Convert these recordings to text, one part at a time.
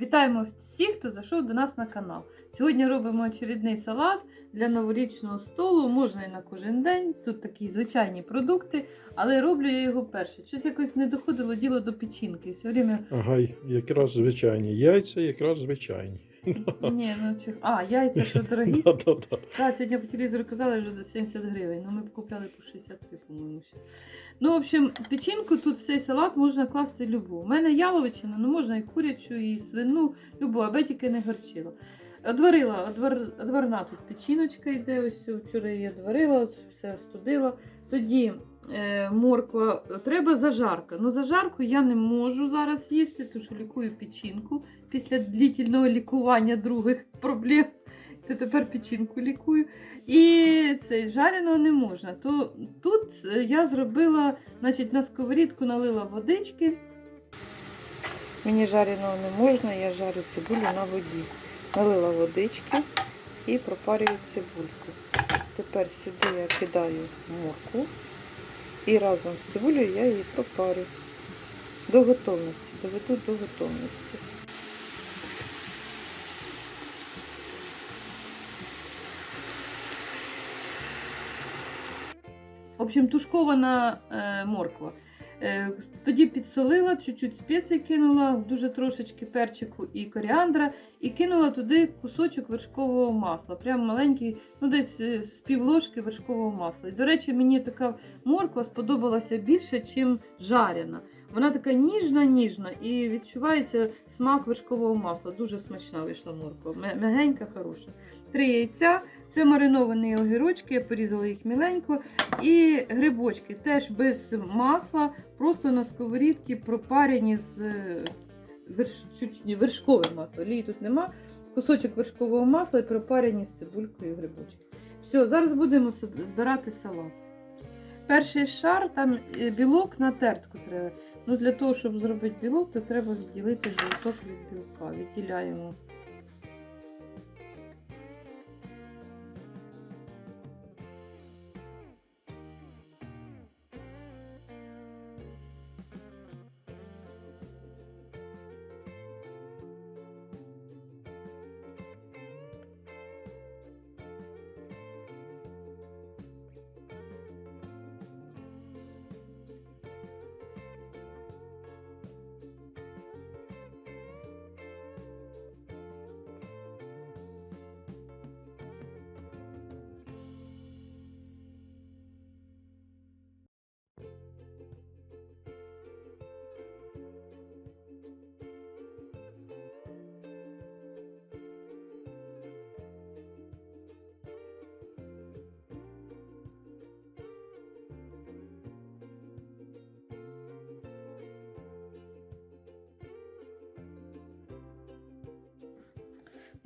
Вітаємо всіх, хто зайшов до нас на канал. Сьогодні робимо очередний салат для новорічного столу. Можна і на кожен день. Тут такі звичайні продукти, але роблю я його перше. Щось якось не доходило діло до печінки. Все время Ага, якраз звичайні. Яйця якраз звичайні. Ні, ну чи а яйця що дорогі. Да-да-да. Так, сьогодні по телевізору казали вже до 70 гривень. Ну ми б купляли по 63, по-моєму. ще. Ну, в общем, печінку тут в цей салат можна класти любу. У мене яловичина, ну можна і курячу, і свину, любу, аби тільки не горчило. Одварила, одвар, одварна тут печіночка йде. Ось вчора її одварила, ось все остудила. Тоді морква, треба зажарка. Ну, зажарку я не можу зараз їсти, тому що лікую печінку після длительного лікування других проблем. То тепер печінку лікую. І цей жареного не можна. То тут е, я зробила, значить, на сковорідку налила водички. Мені жареного не можна, я жарю цибулю на воді. Налила водички і пропарюю цибульку. Тепер сюди я кидаю моркву і разом з цибулею я її пропарю до готовності, доведу до готовності. В общем, тушкована е, морква. Е, тоді підсолила, чуть-чуть спецій кинула, дуже трошечки перчику і коріандра, і кинула туди кусочок вершкового масла. Прям маленький, ну десь е, з півложки вершкового масла. І, до речі, мені така морква сподобалася більше, ніж жарена. Вона така ніжна, ніжна і відчувається смак вершкового масла. Дуже смачна вийшла морква. Мягенька, хороша. Три яйця. Це мариновані огірочки, я порізала їх міленько. І грибочки теж без масла, просто на сковорідці пропарені з е, верш... чуть ні, вершкове масло. Олії тут нема. Кусочок вершкового масла і пропарені з цибулькою грибочки. Все, зараз будемо збирати салат. Перший шар, там е, білок на тертку треба. Ну, для того, щоб зробити білок, то треба відділити жовток від білка. Відділяємо.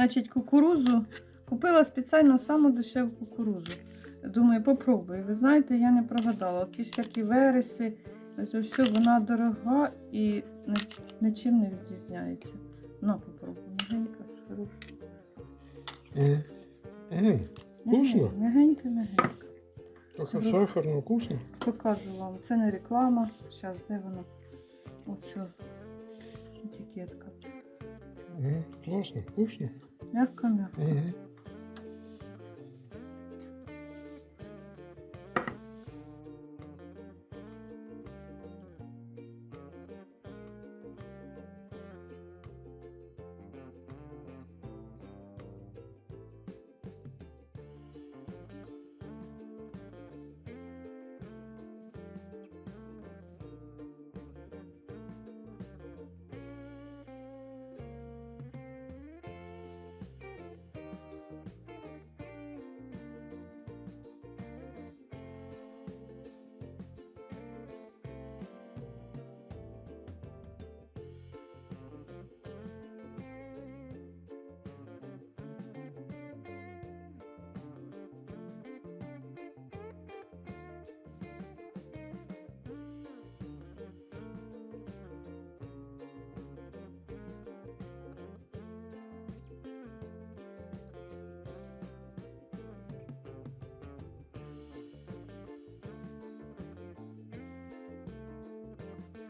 Значить, кукурузу купила спеціально саму дешеву кукурузу. Думаю, попробую. Ви знаєте, я не прогадала. Ті всякі вереси, ось все, вона дорога і нічим не відрізняється. Ну, попробуй. Мягенька, хороша. М. М, Вкусно? Мягенька, мягенька. Трохи сахарно, вкусно. Покажу вам. Це не реклама. Зараз, де вона? Ось о, етикетка. М, Класно, вкусно. Ne hakkında? Ee?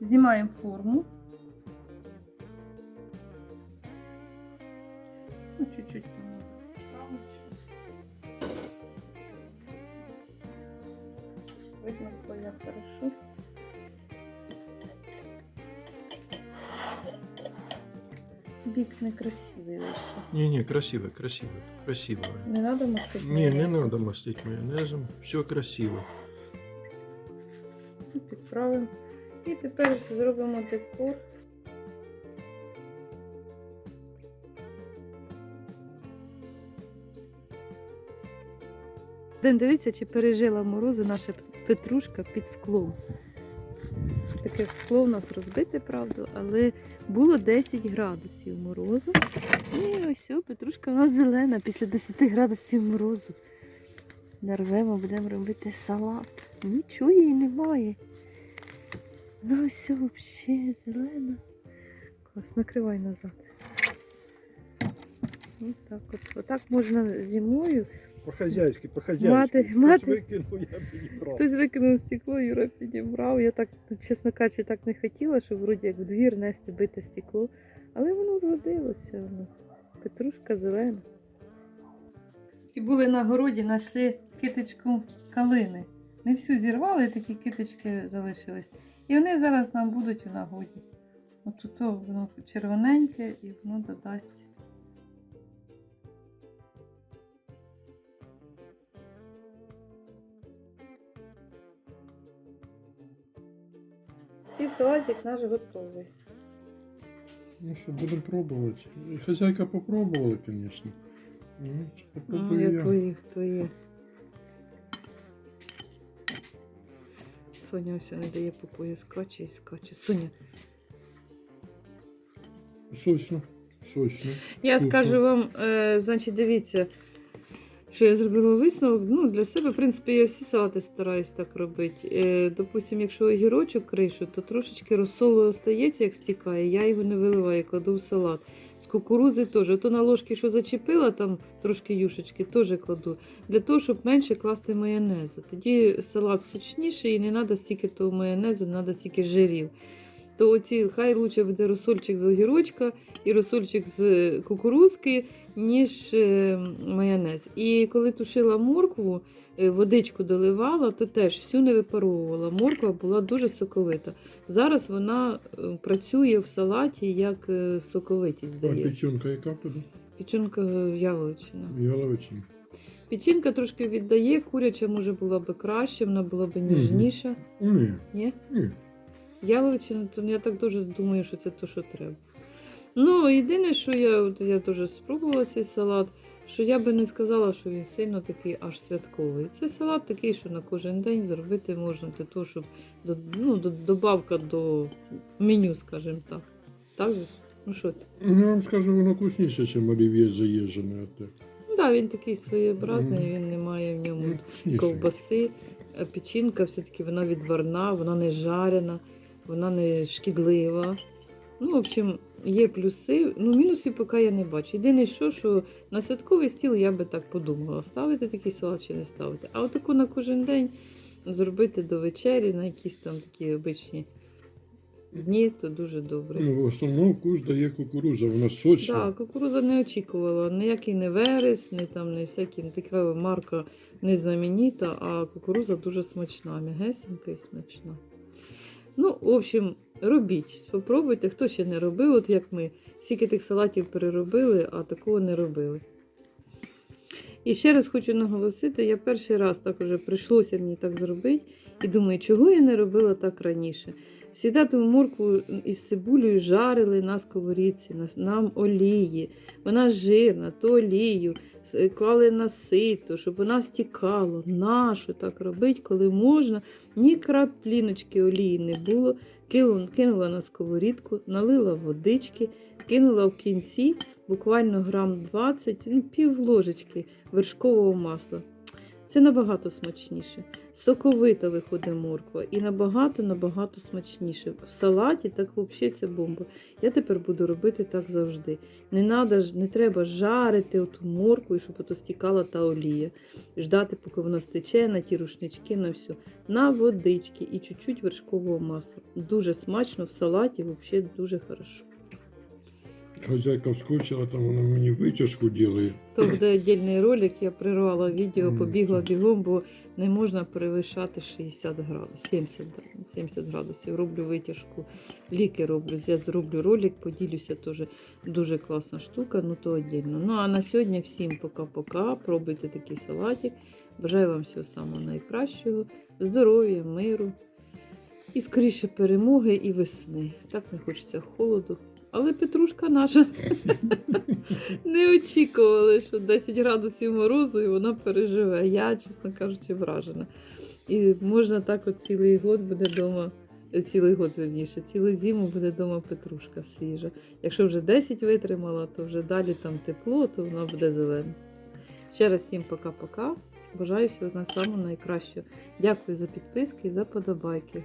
Знімаємо форму. Ну, чуть-чуть там. Видно слоя хорошо. Бік некрасивий вийшов. Ні, ні, красиво, красиво, красиво. Не треба мастити? Ні, не треба мастити майонезом. Все красиво. Підправимо. І тепер зробимо декор. Дивіться, чи пережила морози наша петрушка під склом. Таке скло у нас розбите, правда, але було 10 градусів морозу. І ось петрушка у нас зелена після 10 градусів морозу. Нарвемо, будемо робити салат. Нічого їй немає. Ну все взагалі зелена. Клас, накривай назад. Ось так от. Отак можна зимою. По-хазяйськи, по-хазяйськи. Мати- мати- викинув, я підібрав. Хтось викинув стекло, Юра підібрав. Я так, чесно кажучи, так не хотіла, щоб вроді як в двір нести бите стекло. Але воно згодилося. Воно. Петрушка зелена. І були на городі, знайшли китичку калини. Не всю зірвали, такі китички залишились. І вони зараз нам будуть у нагоді. От тут воно червоненьке і воно додасть. І салатик наш готовий. Ну що, будемо пробувати. Хазяйка попробувала, звісно. Ну, попробую я. твої, твої. Соня все не дає покою, скаче і скаче. Соня, Сочно, сочно. я скажу вам, е, значить, дивіться, що я зробила висновок. Ну, для себе, в принципі, я всі салати стараюсь так робити. Е, допустим, якщо огірочок кришу, то трошечки розсолу остається, як стікає, я його не виливаю, кладу в салат. З кукурузи теж. То на ложки, що зачепила, там трошки юшечки, теж кладу. Для того, щоб менше класти майонезу. Тоді салат сочніший і не треба стільки того майонезу, не треба стільки жирів. То оці хай лучше буде розсольчик з огірочка і розсольчик з кукурузки, ніж е, майонез. І коли тушила моркву, е, водичку доливала, то теж всю не випаровувала. Морква була дуже соковита. Зараз вона е, працює в салаті як е, соковитість А дає. печінка яка туди? Печінка яловичина. Яловичина. Печінка трошки віддає, куряча може була би краще, вона була б ніжніша. Ні, Ні? ні. Яловичина, то я так дуже думаю, що це то, що треба. Ну, єдине, що я, я теж спробувала цей салат, що я би не сказала, що він сильно такий аж святковий. Це салат такий, що на кожен день зробити можна для того, щоб до, ну, до, добавка до меню, скажімо так. Так? Ну що ти? Ну, Я вам скажу, воно вкусніше, ніж олів'є заїжджене. а. Ну, да, він такий своєобразний, він не має в ньому ковбаси. Печінка все-таки вона відварна, вона не жарена, вона не шкідлива. Ну, в общем, є плюси. Ну, мінусів поки я не бачу. Єдине, що, що на святковий стіл я би так подумала, ставити такий салат чи не ставити. А отаку на кожен день зробити до вечері на якісь там такі обичні дні, то дуже добре. Ну, в основному вкус дає кукуруза, вона сочна. Так, кукуруза не очікувала. Ніякий не верес, не там не всякі не така марка не знаменита, а кукуруза дуже смачна, м'ягесенька і смачна. Ну, в общем, робіть, спробуйте, хто ще не робив, от як ми скільки тих салатів переробили, а такого не робили. І ще раз хочу наголосити, я перший раз так уже прийшлося мені так зробити, і думаю, чого я не робила так раніше. Всіда ту моркву із цибулею жарили на сковорідці, на, на олії. Вона жирна, то олію клали на сито, щоб вона стікала. Нащо так робити, коли можна? Ні крапліночки олії не було. Кинула на сковорідку, налила водички, кинула в кінці буквально грам 20, ну, пів ложечки вершкового масла. Це набагато смачніше. Соковита виходить морква і набагато-набагато смачніше. В салаті так взагалі це бомба. Я тепер буду робити так завжди. Не, надо, не треба жарити оту моркву, і щоб ото стікала та олія. Ждати, поки вона стече на ті рушнички, на все. На водички і чуть-чуть вершкового масла. Дуже смачно в салаті, взагалі дуже хорошо. Хозяйка вскочила, там вона мені витяжку ділає. То буде віддільний ролик, я прервала відео, побігла бігом, бо не можна перевищати 60 градусів, 70, 70 градусів. Роблю витяжку, ліки роблю. Я зроблю ролик, поділюся теж дуже класна штука, ну то віддільно. Ну а на сьогодні всім пока-пока. Пробуйте такий салатик. Бажаю вам всього самого найкращого, здоров'я, миру і скоріше перемоги і весни. Так не хочеться холоду. Але петрушка наша не очікували, що 10 градусів морозу і вона переживе. Я, чесно кажучи, вражена. І можна так от цілий год буде вдома, цілий год, верніше, цілу зиму буде вдома петрушка свіжа. Якщо вже 10 витримала, то вже далі там тепло, то вона буде зелена. Ще раз всім пока-пока. Бажаю всього на самого найкращого. Дякую за підписки і за подобайки.